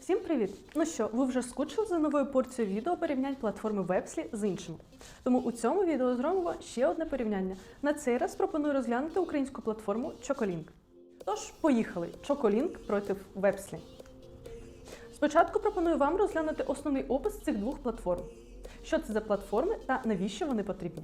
Всім привіт! Ну що, ви вже скучили за новою порцією відео порівнянь платформи Websly з іншими. Тому у цьому відео зробимо ще одне порівняння. На цей раз пропоную розглянути українську платформу Chocolink. Тож, поїхали! Chocolink проти Websly. Спочатку пропоную вам розглянути основний опис цих двох платформ. Що це за платформи та навіщо вони потрібні?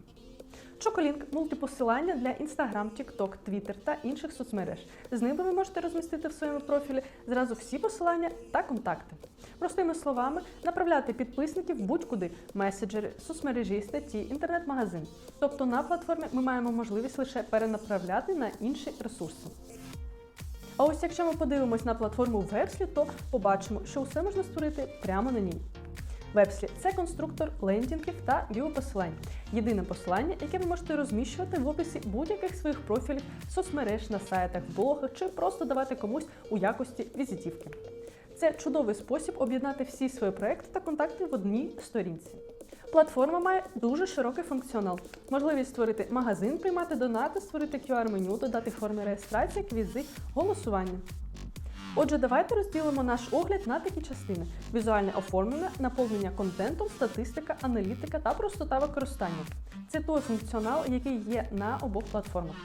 Чоколінк мультипосилання для Instagram, TikTok, Twitter та інших соцмереж. З ними ви можете розмістити в своєму профілі зразу всі посилання та контакти. Простими словами, направляти підписників будь-куди меседжери, соцмережі, статті, інтернет-магазин. Тобто на платформі ми маємо можливість лише перенаправляти на інші ресурси. А ось якщо ми подивимось на платформу Websly, то побачимо, що усе можна створити прямо на ній. Websly – це конструктор лендінгів та віопосилань. Єдине посилання, яке ви можете розміщувати в описі будь-яких своїх профілів, соцмереж на сайтах, блогах чи просто давати комусь у якості візитівки. Це чудовий спосіб об'єднати всі свої проекти та контакти в одній сторінці. Платформа має дуже широкий функціонал. Можливість створити магазин, приймати донати, створити QR-меню, додати форми реєстрації, квізи, голосування. Отже, давайте розділимо наш огляд на такі частини: візуальне оформлення, наповнення контентом, статистика, аналітика та простота використання. Це той функціонал, який є на обох платформах.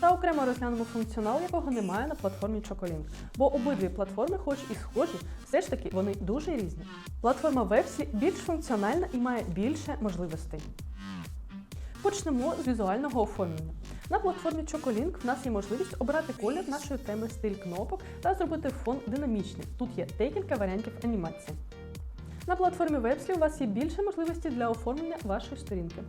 Та окремо розглянемо функціонал, якого немає на платформі Chocolink. Бо обидві платформи, хоч і схожі, все ж таки вони дуже різні. Платформа Websly більш функціональна і має більше можливостей. Почнемо з візуального оформлення. На платформі Chocolink в нас є можливість обрати колір нашої теми стиль кнопок та зробити фон динамічним. Тут є декілька варіантів анімації. На платформі Websly у вас є більше можливостей для оформлення вашої сторінки.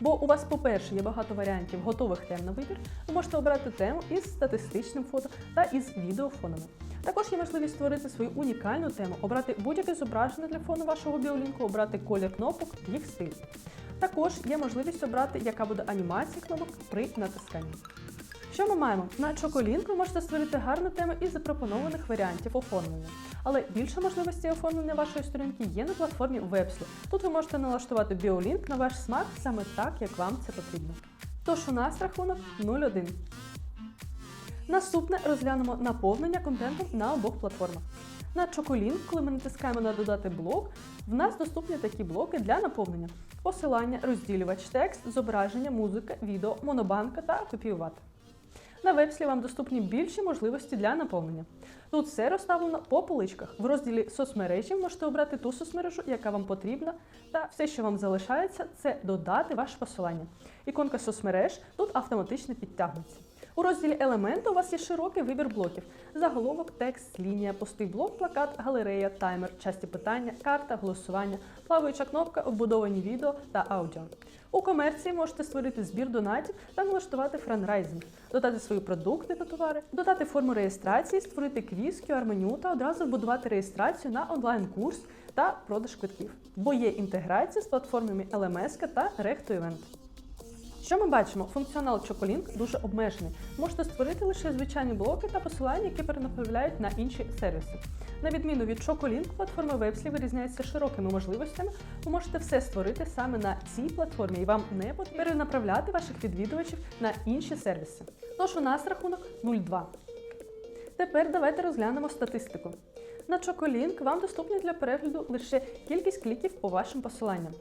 Бо у вас, по-перше, є багато варіантів готових тем на вибір. Ви можете обрати тему із статистичним фото та із відеофонами. Також є можливість створити свою унікальну тему, обрати будь-яке зображення для фону вашого біолінку, обрати колір кнопок, їх стиль. Також є можливість обрати, яка буде анімація кнопок при натисканні. Що ми маємо? На Chocolink ви можете створити гарну тему із запропонованих варіантів оформлення. Але більше можливостей оформлення вашої сторінки є на платформі Websly. Тут ви можете налаштувати біолінк на ваш смак саме так, як вам це потрібно. Тож у нас рахунок 0-1. Наступне розглянемо наповнення контентом на обох платформах. На Chocolink, коли ми натискаємо на додати блок, в нас доступні такі блоки для наповнення: посилання, розділювач, текст, зображення, музика, відео, монобанка та копіювати. На вебслі вам доступні більші можливості для наповнення. Тут все розставлено по поличках. В розділі соцмережі можете обрати ту соцмережу, яка вам потрібна, та все, що вам залишається, це додати ваше посилання. Іконка соцмереж тут автоматично підтягнеться. У розділі елементи у вас є широкий вибір блоків: заголовок, текст, лінія, пустий блок, плакат, галерея, таймер, часті питання, карта, голосування, плаваюча кнопка, вбудовані відео та аудіо. У комерції можете створити збір донатів та налаштувати франрайзинг, додати свої продукти та товари, додати форму реєстрації, створити квіз, QR-меню та одразу вбудувати реєстрацію на онлайн-курс та продаж квитків. Бо є інтеграція з платформами LMS та RectoEvent. Що ми бачимо? Функціонал Chocolink дуже обмежений. Можете створити лише звичайні блоки та посилання, які перенаправляють на інші сервіси. На відміну від Chocolink, платформа Websly вирізняється широкими можливостями. Ви можете все створити саме на цій платформі, і вам не потрібно перенаправляти ваших відвідувачів на інші сервіси. Тож у нас рахунок 0,2. Тепер давайте розглянемо статистику. На Chocolink вам доступні для перегляду лише кількість кліків по вашим посиланням.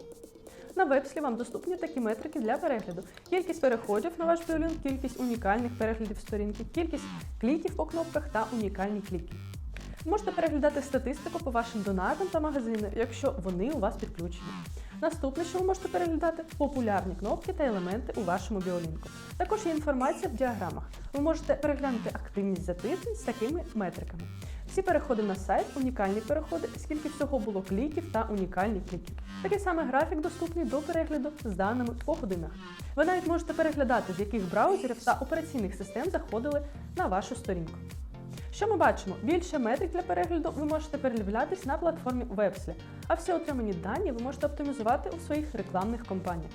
На вебслі вам доступні такі метрики для перегляду: кількість переходів на ваш біолінк, кількість унікальних переглядів сторінки, кількість кліків по кнопках та унікальні кліки. Можете переглядати статистику по вашим донатам та магазинам, якщо вони у вас підключені. Наступне, що ви можете переглядати популярні кнопки та елементи у вашому біолінку. Також є інформація в діаграмах. Ви можете переглянути активність за тиждень з такими метриками. Всі переходи на сайт, унікальні переходи, скільки всього було кліків та унікальні кліки. Такий самий графік доступний до перегляду з даними по годинах. Ви навіть можете переглядати, з яких браузерів та операційних систем заходили на вашу сторінку. Що ми бачимо? Більше метрик для перегляду ви можете передивлятись на платформі Websly, а всі отримані дані ви можете оптимізувати у своїх рекламних кампаніях.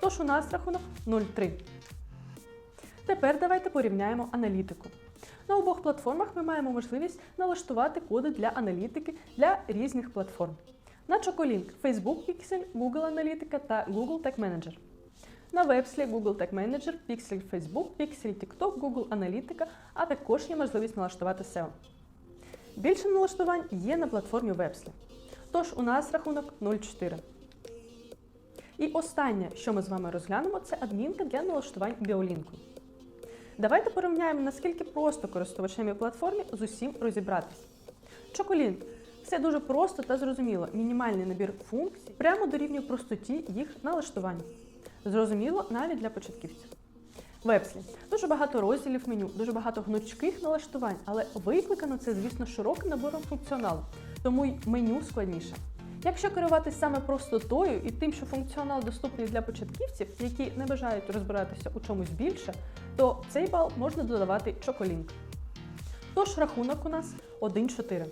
Тож у нас рахунок 0,3. Тепер давайте порівняємо аналітику. На обох платформах ми маємо можливість налаштувати коди для аналітики для різних платформ. На Chocolink Facebook Pixel, Google Аналітика та Google Tag Manager. На Websly Google Tag Manager, Pixel Facebook, Pixel TikTok, Google Аналітика, а також є можливість налаштувати SEO. Більше налаштувань є на платформі Websly. Тож у нас рахунок 0,4. І останнє, що ми з вами розглянемо, це адмінка для налаштувань біолінку. Давайте порівняємо, наскільки просто користувачам платформі з усім розібратись. Чоколінк все дуже просто та зрозуміло. Мінімальний набір функцій прямо дорівнює простоті їх налаштування. Зрозуміло навіть для початківців. Вепслі дуже багато розділів меню, дуже багато гнучких налаштувань, але викликано це, звісно, широким набором функціоналу, тому й меню складніше. Якщо керуватись саме простотою і тим, що функціонал доступний для початківців, які не бажають розбиратися у чомусь більше, то цей бал можна додавати Чоколінк. Тож рахунок у нас 1-4.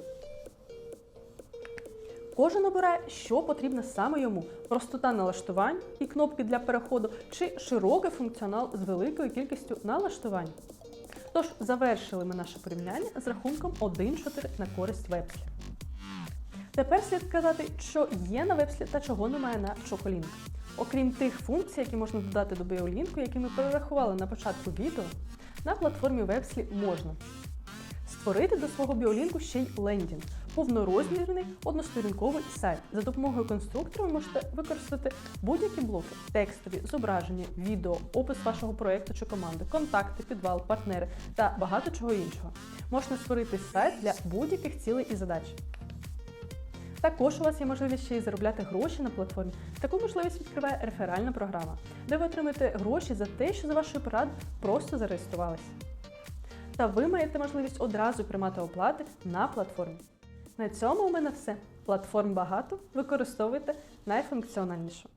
Кожен обирає, що потрібно саме йому: простота налаштувань і кнопки для переходу, чи широкий функціонал з великою кількістю налаштувань. Тож завершили ми наше порівняння з рахунком 1-4 на користь вебслі. Тепер слід сказати, що є на вебслі та чого немає на Чоколінк. Окрім тих функцій, які можна додати до біолінку, які ми перерахували на початку відео, на платформі Вебслі можна створити до свого біолінку ще й лендінг повнорозмірний односторінковий сайт. За допомогою конструктора ви можете використати будь-які блоки: текстові, зображення, відео, опис вашого проєкту чи команди, контакти, підвал, партнери та багато чого іншого. Можна створити сайт для будь-яких цілей і задач. Також у вас є можливість ще й заробляти гроші на платформі. Таку можливість відкриває реферальна програма, де ви отримаєте гроші за те, що за вашою порадою просто зареєструвалися. Та ви маєте можливість одразу приймати оплати на платформі. На цьому у мене все. Платформ багато, використовуйте найфункціональнішу.